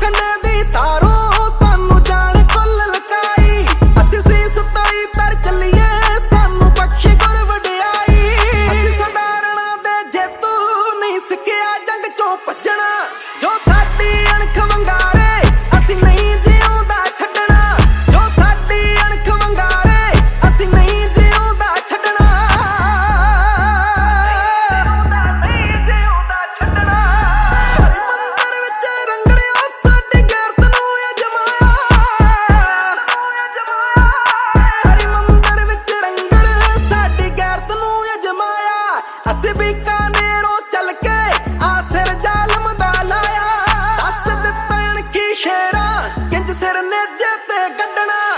Send me the ਨੇਜੇ ਤੇ ਕੱਢਣਾ?